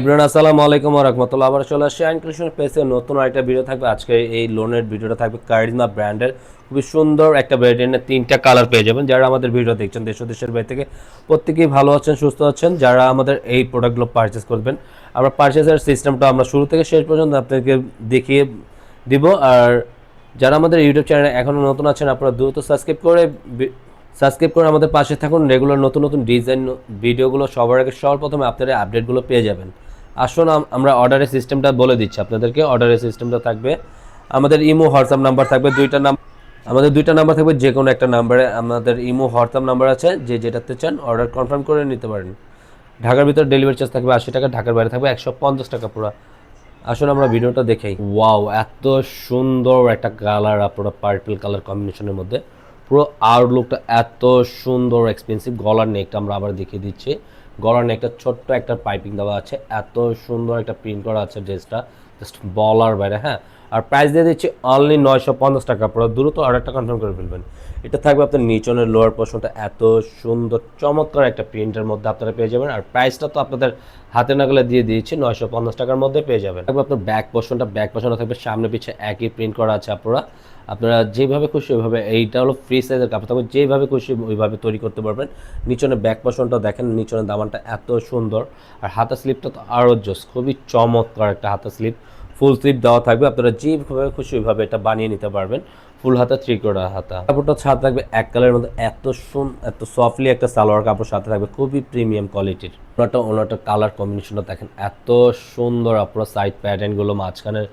ইব্রান আসসালামু আলাইকুম রহমতুল্লাহ। আবার চলে আসছি ইনক্লুশন পেজে। নতুন একটা ভিডিও থাকবে। আজকে এই লোনের ভিডিওটা থাকবে কারিজমা ব্র্যান্ডের খুবই সুন্দর একটা ব্র্যান্ডের তিনটা কালার পেয়ে যাবেন। যারা আমাদের ভিডিও দেখছেন, দেশ দেশের বাইরে থেকে প্রত্যেকেই ভালো আছেন, সুস্থ আছেন, যারা আমাদের এই প্রোডাক্টগুলো পারচেস করবেন। আমরা পারচেসের সিস্টেমটা আমরা শুরু থেকে শেষ পর্যন্ত আপনাদেরকে দেখিয়ে দিব। আর যারা আমাদের ইউটিউব চ্যানেলে এখনও নতুন আছেন, আপনারা দ্রুত সাবস্ক্রাইব করে সাবস্ক্রাইব করে আমাদের পাশে থাকুন। রেগুলার নতুন নতুন ডিজাইন ভিডিওগুলো সবার আগে সবার প্রথমে আপনারা আপডেটগুলো পেয়ে যাবেন। আসুন আমরা অর্ডারের সিস্টেমটা বলে দিচ্ছি। আপনাদেরকে অর্ডারের সিস্টেমটা থাকবে। আমাদের ইমো হোয়াটসঅ্যাপ নাম্বার থাকবে দুইটা নাম আমাদের দুইটা নাম্বার থাকবে যে কোনো একটা নাম্বারে আমাদের ইমো হোয়াটসঅ্যাপ নাম্বার আছে, যে যেটাতে চান অর্ডার কনফার্ম করে নিতে পারেন। ঢাকার ভিতরে ডেলিভারি চার্জ থাকবে আশি টাকা, ঢাকার বাইরে থাকবে একশো পঞ্চাশ টাকা পুরো। আসুন আমরা ভিডিওটা দেখাই। ওয়াও এত সুন্দর একটা কালার আপনারা পার্পল কালার কম্বিনেশনের মধ্যে। পুরো আউটলুকটা এত সুন্দর এক্সপেন্সিভ গলার নেকটা আমরা আবার দেখিয়ে দিচ্ছি। গলার একটা ছোট্ট একটা পাইপিং দেওয়া আছে। এত সুন্দর একটা প্রিন্ট করা আছে ড্রেসটা জাস্ট বলার বাইরে হ্যাঁ? আর প্রাইস দিয়ে দিচ্ছি অনলি নয়শো পঞ্চাশ টাকা পুরো দ্রুত অর্ডারটা কনফার্ম করে ফেলবেন। এটা থাকবে আপনার নিচনের লোয়ার পোর্শনটা এত সুন্দর, চমৎকার একটা প্রিন্টের মধ্যে আপনারা পেয়ে যাবেন। আর প্রাইসটা তো আপনাদের হাতে নাগালে দিয়ে দিয়েছি, নয়শো পঞ্চাশ টাকার মধ্যে পেয়ে যাবেন। থাকবে আপনার ব্যাক পোর্শনটা ব্যাক পোর্শনটা থাকবে, সামনে পিছে একই প্রিন্ট করা আছে আপনারা আপনারা যেভাবে খুশি ওইভাবে, এইটা হলো ফ্রি সাইজের কাপড়, থাকবে যেভাবে খুশি ওইভাবে তৈরি করতে পারবেন। নিচনে ব্যাক পোর্শনটা দেখেন, নিচনের দামানটা এত সুন্দর। আর হাতা স্লিপটা তো আরও জোস, খুবই চমৎকার একটা হাতা স্লিপ ফুল স্লিপ দেওয়া থাকবে। আপনারা যেভাবে খুশি ওইভাবে এটা বানিয়ে নিতে পারবেন। ফুল হাতা থ্রি হাতা। কাপড়টা ছাদ থাকবে এক কালারের মধ্যে এত সুন এত সফটলি একটা সালোয়ার কাপড় সাথে থাকবে। খুবই প্রিমিয়াম কোয়ালিটির ওনাটা ওনাটা কালার কম্বিনেশনটা দেখেন, এত সুন্দর আপনার সাইড প্যাটার্নগুলো মাঝখানের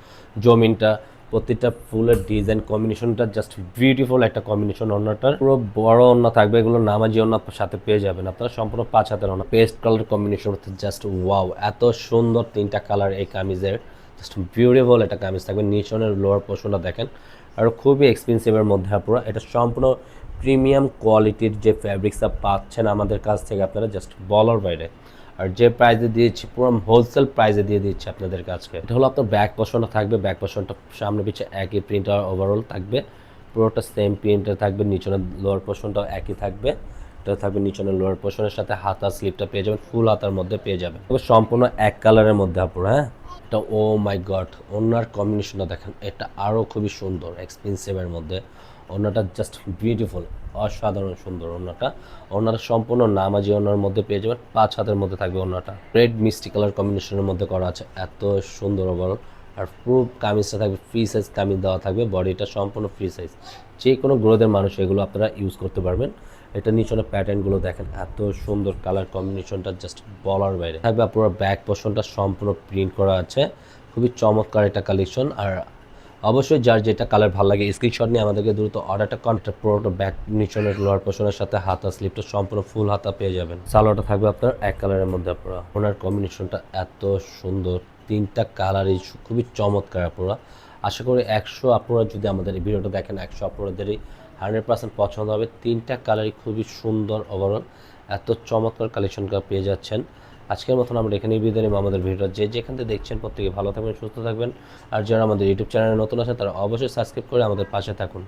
জমিনটা, প্রতিটা ফুলের ডিজাইন কম্বিনেশনটা জাস্ট বিউটিফুল একটা কম্বিনেশন ওনাটার পুরো বড় অন্য থাকবে, এগুলো নামাজি ওনা সাথে পেয়ে যাবেন আপনারা। সম্পূর্ণ পাঁচ হাতের অন্য paste colour combination just wow এত সুন্দর তিনটা কালার এই কামিজের। জাস্ট বিউটিফুল একটা কামিজ থাকবে, নিচনের লোয়ার পোর্শনটা দেখেন। আর খুবই এক্সপেন্সিভের মধ্যে আপনারা এটা সম্পূর্ণ প্রিমিয়াম কোয়ালিটির যে ফ্যাব্রিক্সটা পাচ্ছেন আমাদের কাছ থেকে আপনারা জাস্ট বলার বাইরে আর যে প্রাইসে দিয়েছি, পুরো হোলসেল প্রাইসে দিয়ে দিচ্ছি আপনাদের কাছে এটা হলো আপনার ব্যাক পোর্শনটা থাকবে ব্যাক পোর্শনটা সামনে পিছিয়ে একই প্রিন্ট আর ওভারঅল থাকবে। পুরোটা সেম প্রিন্টের থাকবে, নিচনের লোয়ার পোর্শনটাও একই থাকবে। এটা থাকবে নিচনের লোয়ার পোর্শনের সাথে হাতা স্লিপটা পেয়ে যাবেন ফুল হাতার মধ্যে পেয়ে যাবেন। তবে সম্পূর্ণ এক কালারের মধ্যে আপনারা হ্যাঁ? এটা ও মাই গড ওনার কম্বিনেশনটা দেখেন, এটা আরও খুবই সুন্দর এক্সপেন্সিভের মধ্যে। ওনাটা জাস্ট বিউটিফুল অসাধারণ সুন্দর ওনাটা ওনার সম্পূর্ণ নামাজি ওনার মধ্যে পেয়ে যাবেন, পাঁচ হাতের মধ্যে থাকবে ওনাটা রেড মিষ্টি কালার কম্বিনেশনের মধ্যে করা আছে, এত সুন্দর ওভারঅল আর পুরো কামিজটা থাকবে ফ্রি সাইজ কামিজ দেওয়া থাকবে বডিটা সম্পূর্ণ ফ্রি সাইজ যে কোনো গ্রোদের মানুষ এগুলো আপনারা ইউজ করতে পারবেন। এটা নিচনে প্যাটার্নগুলো দেখেন। এত সুন্দর কালার কম্বিনেশনটা জাস্ট বলার বাইরে। থাকবে আপনার ব্যাক পোর্শনটা সম্পূর্ণ প্রিন্ট করা আছে। খুবই চমৎকার একটা কালেকশন আর অবশ্যই যার যেটা কালার ভালো লাগে স্ক্রিনশট নিয়ে আমাদেরকে দ্রুত অর্ডারটা কন্ট্যাক্ট পুরোটা ব্যাক নিচনের লোয়ার পোর্শনের সাথে হাতা স্লিপটা সম্পূর্ণ ফুল হাতা পেয়ে যাবেন। সালোয়ারটা থাকবে আপনার এক কালারের মধ্যে আপনারা। ওনার কম্বিনেশনটা এত সুন্দর। তিনটা কালারই খুবই চমৎকার আপনারা। আশা করি একশো আপনারা যদি আমাদের ভিডিওটা দেখেন, একশো আপনাদেরই হান্ড্রেড পার্সেন্ট পছন্দ হবে। তিনটা কালারই খুবই সুন্দর ওভারঅল এত চমৎকার কালেকশনটা পেয়ে যাচ্ছেন। আজকের মতন আমরা এখানেই বিদায় নেব আমাদের ভিডিওটা যে যেখান থেকে দেখছেন, প্রত্যেকে ভালো থাকবেন, সুস্থ থাকবেন। আর যারা আমাদের ইউটিউব চ্যানেলে নতুন আছেন, তারা অবশ্যই সাবস্ক্রাইব করে আমাদের পাশে থাকুন।